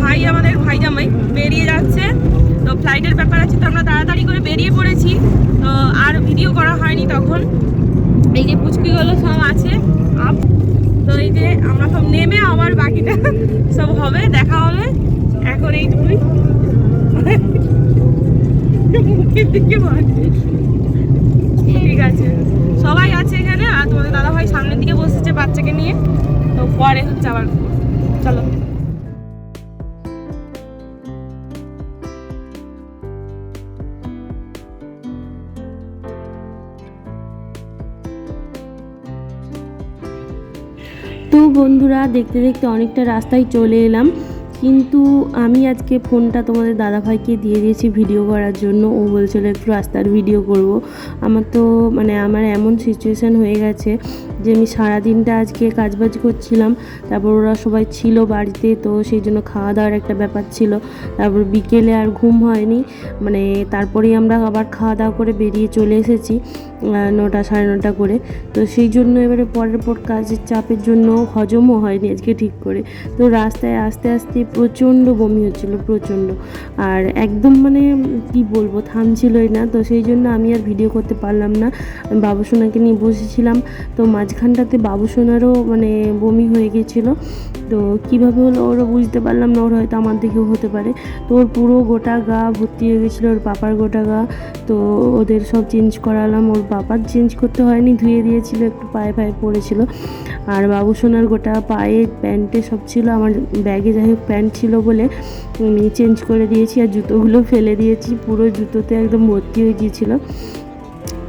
ভাই আমাদের ভাই জামাই বেরিয়ে যাচ্ছে। তো ফ্লাইটের ব্যাপার আছে, তো আমরা তাড়াতাড়ি করে বেরিয়ে পড়েছি। তো আর ভিডিও করা হয়নি তখন। এই যে পুচকিগুলো সব আছে, আপ। তো এই যে আমরা সব নেমে আবার বাকিটা সব হবে, দেখা হবে। এখন এইটুকুই দিকে ঠিক আছে। সবাই আছে এখানে, আর তোমাদের দাদা ভাই সামনের দিকে বসেছে বাচ্চাকে নিয়ে। তো পরে হচ্ছে আবার। চলো। বন্ধুরা, দেখতে দেখতে অনেকটা রাস্তায় চলে এলাম। কিন্তু আমি আজকে ফোনটা তোমাদের দাদাভাইকে দিয়ে দিয়েছি ভিডিও করার জন্য। ও বলছিল, একটু রাস্তার ভিডিও করব। আমার তো মানে আমার এমন সিচুয়েশান হয়ে গেছে যে আমি সারাদিনটা আজকে কাজবাজ করছিলাম, তারপর ওরা সবাই ছিল বাড়িতে, তো সেই জন্য খাওয়া দাওয়ার একটা ব্যাপার ছিল। তারপর বিকেলে আর ঘুম হয়নি মানে তারপরেই আমরা আবার খাওয়া দাওয়া করে বেরিয়ে চলে এসেছি নটা সাড়ে নটা করে। তো সেই জন্য এবারে পরের পর কাজের চাপের জন্য হজমও হয়নি আজকে ঠিক করে। তো রাস্তায় আস্তে আস্তে প্রচণ্ড বমি হচ্ছিল, প্রচণ্ড। আর একদম মানে কি বলব, থামছিলই না। তো সেই জন্য আমি আর ভিডিও করতে পারলাম না। আমি বাবুসোনাকে নিয়ে বসেছিলাম, তো মাঝখানটাতে বাবুসোনারও মানে বমি হয়ে গেছিল তো কীভাবে হলো ওরও বুঝতে পারলাম না, ওর হয়তো আমার দিকেও হতে পারে। তো ওর পুরো গোটা গা ভর্তি হয়ে গেছিল ওর পাপার গোটা গা। তো ওদের সব চেঞ্জ করালাম, ওর পাপার চেঞ্জ করতে হয়নি, ধুয়ে দিয়েছিল, একটু পায়ে পায়ে পড়েছিল। আর বাবু সোনার গোটা পায়ে, প্যান্টে সব ছিল, আমার ব্যাগে যাই হোক প্যান্ট ছিল বলে আমি চেঞ্জ করে দিয়েছি আর জুতোগুলো ফেলে দিয়েছি, পুরো জুতোতে একদম ভর্তি হয়ে গিয়েছিল।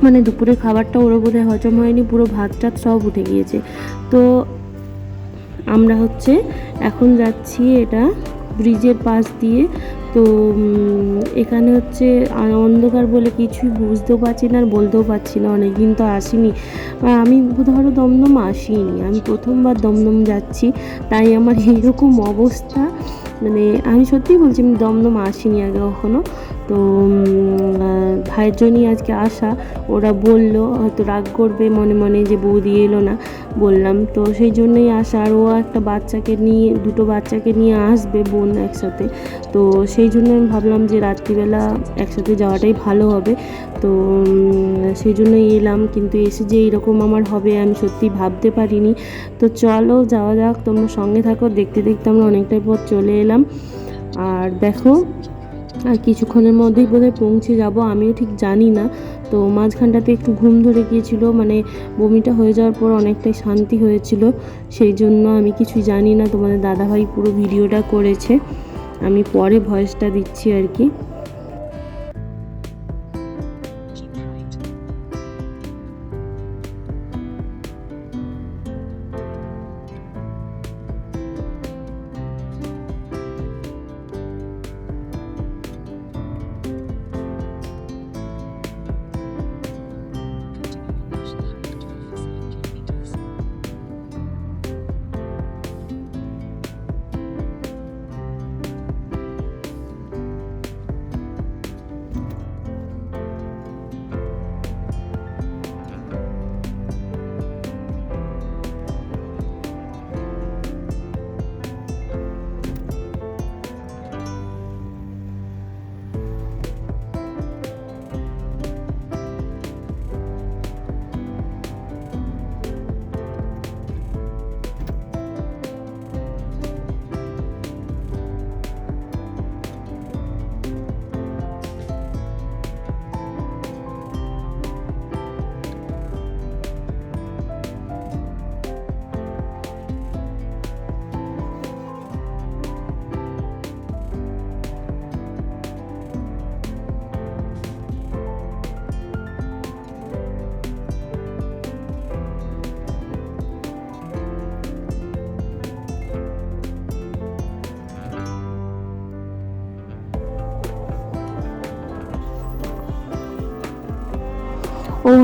মানে দুপুরের খাবারটা ওরও বোধহয় হজম হয়নি, পুরো ভাত টাত সব উঠে গিয়েছে। তো আমরা হচ্ছে এখন যাচ্ছি এটা ব্রিজের পাশ দিয়ে। তো এখানে হচ্ছে অন্ধকার বলে কিছুই বুঝতেও পারছি না আর বলতেও পারছি না, অনেকদিন তো আসিনি। আমি ধরো দমদম আসিনি, আমি প্রথমবার দমদম যাচ্ছি, তাই আমার এইরকম অবস্থা। মানে আমি সত্যিই বলছি আমি দমদম আসিনি আগে কখনো। তো ভাইয়ের জন্যই আজকে আসা। ওরা বলল, হয়তো রাগ করবে মনে মনে যে বৌদি এলো না। বললাম, তো সেই জন্যই আসা। আর ও একটা বাচ্চাকে নিয়ে, দুটো বাচ্চাকে নিয়ে আসবে বোন একসাথে। তো সেই জন্য আমি ভাবলাম যে রাত্রিবেলা একসাথে যাওয়াটাই ভালো হবে। তো সেই জন্যই এলাম। কিন্তু এসে যে এরকম আমার হবে, আমি সত্যি ভাবতে পারিনি। তো চলো, যাওয়া যাক, তোমরা সঙ্গে থাকো। দেখতে দেখতে আমরা অনেকটাই পথ চলে এলাম। আর দেখো আর কিছুক্ষণের মধ্যেই বোধহয় পৌঁছে যাব, আমিও ঠিক জানি না। তো মাঝখানটাতে একটু ঘুম ধরে গিয়েছিল মানে বমিটা হয়ে যাওয়ার পর অনেকটাই শান্তি হয়েছিল। সেই জন্য আমি কিছু জানি না, তোমাদের দাদাভাই পুরো ভিডিওটা করেছে। আমি পরে ভয়েসটা দিচ্ছি আর কি।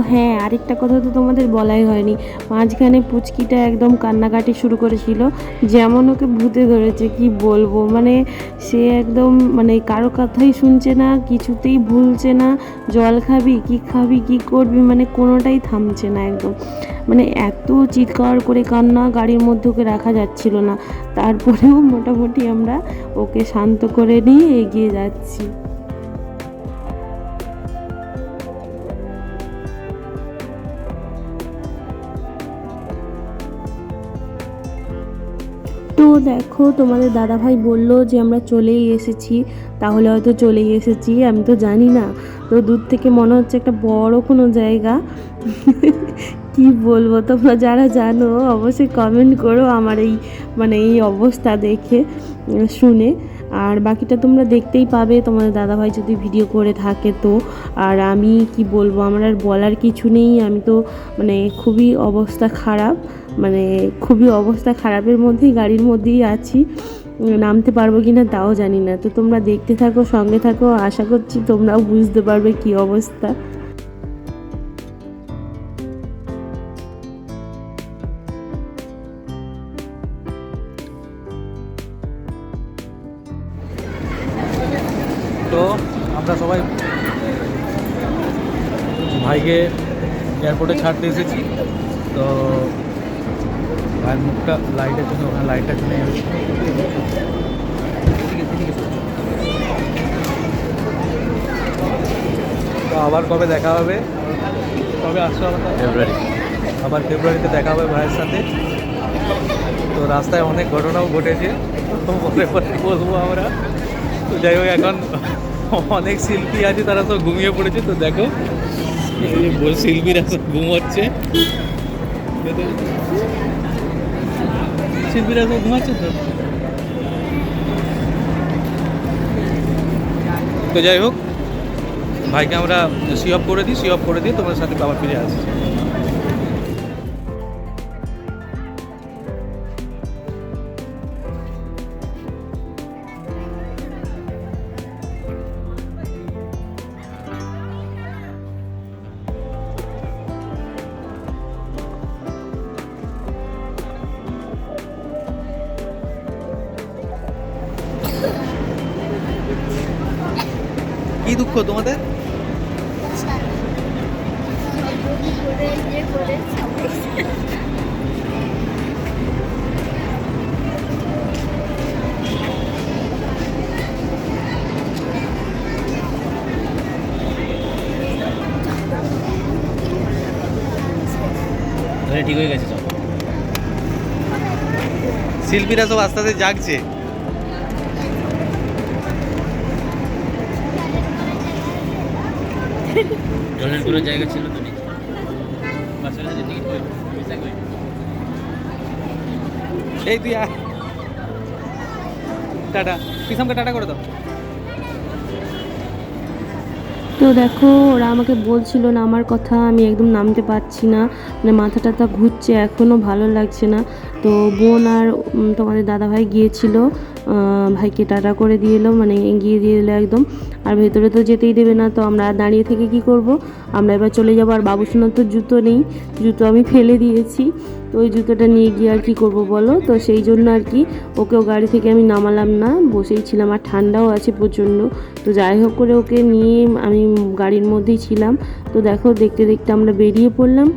হ্যাঁ আরেকটা কথা তো তোমাদের বলাই হয়নি। মাঝখানে পুচকিটা একদম কান্নাকাটি শুরু করেছিল, যেমন ওকে ভূতে ধরেছে, কি বলব? মানে সে একদম মানে কারও কথাই শুনছে না, কিছুতেই ভুলছে না, জল খাবি, কি খাবি, কি করবি মানে কোনোটাই থামছে না একদম। মানে এত চিৎকার করে কান্না গাড়ির মধ্যে ওকে রাখা যাচ্ছিল না। তারপরেও মোটামুটি আমরা ওকে শান্ত করে নিয়ে এগিয়ে যাচ্ছি। তো দেখো, তোমাদের দাদাভাই বলল যে আমরা চলেই এসেছি। তাহলে হয়তো চলেই এসেছি, আমি তো জানি না। তো দূর থেকে মনে হচ্ছে একটা বড় কোনো জায়গা। কি বলব তোমরা যারা জানো, অবশ্যই কমেন্ট করো আমার এই মানে এই অবস্থা দেখে, শুনে। আর বাকিটা তোমরা দেখতেই পাবে, তোমাদের দাদাভাই যদি ভিডিও করে থাকে তো। আর আমি কি বলব, আমার আর বলার কিছু নেই, আমি তো মানে খুবই অবস্থা খারাপ মানে খুবই অবস্থা খারাপের মধ্যেই, গাড়ির মধ্যেই আছি। নামতে পারব কি না তাও জানি না। তো তোমরা দেখতে থাকো, সঙ্গে থাকো, আশা করছি তোমরাও বুঝতে পারবে কি অবস্থা। তো আমরা সবাই ভাইকে এয়ারপোর্টে ছাড়তে এসেছি। তো ভাইয়ের মুখটা লাইটের জন্য ওখানে লাইটটা জন্য তো আবার কবে দেখা হবে? কবে আসছো আবার? ফেব্রুয়ারি। আবার ফেব্রুয়ারিতে দেখা হবে ভাইয়ের সাথে। তো রাস্তায় অনেক ঘটনাও ঘটেছে। পরে পরে বলব আমরা। তো যাই হোক এখন অনেক শিল্পী আছে, তারা সব ঘুমিয়ে পড়েছে, তো দেখো। শিল্পীরা সব ঘুমোচ্ছে। শিল্পীরা সব ঘুমাচ্ছে তো? তো যাই হোক, ভাইকে আমরা সি অফ করে দিই, সি অফ করে দিয়ে তোমার সাথে আবার ফিরে আসছি। দুঃখ তোমাদের? ঠিক হয়ে গেছে সব শিল্পীরা সব আস্তে আস্তে জাগছে। জলের কোনো জায়গা ছিল তো নিচে। এই তুই টাটা। পিসামকে টাটা করে দাও। তো দেখো, ওরা আমাকে বলছিল না, আমার কথা আমি একদম নামতে পারছি না। মানে মাথা টাথা ঘুরছে এখনও ভালো লাগছে না। তো বোন আর তোমাদের দাদাভাই গিয়েছিল ভাইকে টাটা করে দিয়ে এলো মানে এগিয়ে দিয়ে এলো একদম। আর ভেতরে তো যেতেই দেবে না, তো আমরা দাঁড়িয়ে থেকে কি করব? আমরা এবার চলে যাব, আর বাবুসোনার তো জুতো নেই, জুতো আমি ফেলে দিয়েছি। তো ওই জুতোটা নিয়ে গিয়ে আর কি করব বলো? তো সেই জন্য আর কি ওকেও গাড়ি থেকে আমি নামালাম না, বসেই ছিলাম আর ঠান্ডাও আছে প্রচণ্ড। তো যাই হোক করে ওকে নিয়ে আমি গাড়ির মধ্যেই ছিলাম। তো দেখো দেখতে দেখতে আমরা বেরিয়ে পড়লাম।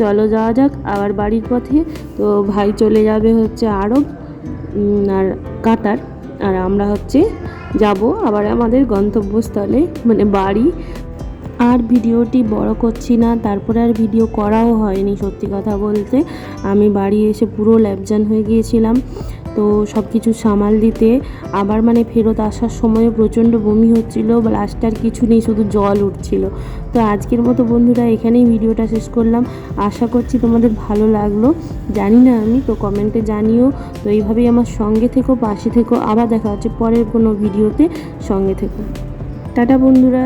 চলো যাওয়া যাক আবার বাড়ির পথে। তো ভাই চলে যাবে হচ্ছে আরব আর কাতার। আর আমরা হচ্ছে যাব আবার আমাদের গন্তব্যস্থলে মানে বাড়ি। আর ভিডিওটি বড় করছি না, তারপরে আর ভিডিও করাও হয়নি সত্যি কথা বলতে। আমি বাড়ি এসে পুরো ল্যাবজান হয়ে গিয়েছিলাম, তো সব কিছু সামাল দিতে। আবার মানে ফেরত আসার সময় প্রচণ্ড বমি হচ্ছিল লাস্টে আর কিছু নেই, শুধু জল উঠছিল। তো আজকের মতো বন্ধুরা, এখানেই ভিডিওটা শেষ করলাম। আশা করছি তোমাদের ভালো লাগল। জানি না আমি, তো কমেন্টে জানিও। তো এইভাবেই আমার সঙ্গে থেকো, পাশে থেকো। আবার দেখা হচ্ছে পরের কোনো ভিডিওতে সঙ্গে থেকো। টাটা বন্ধুরা।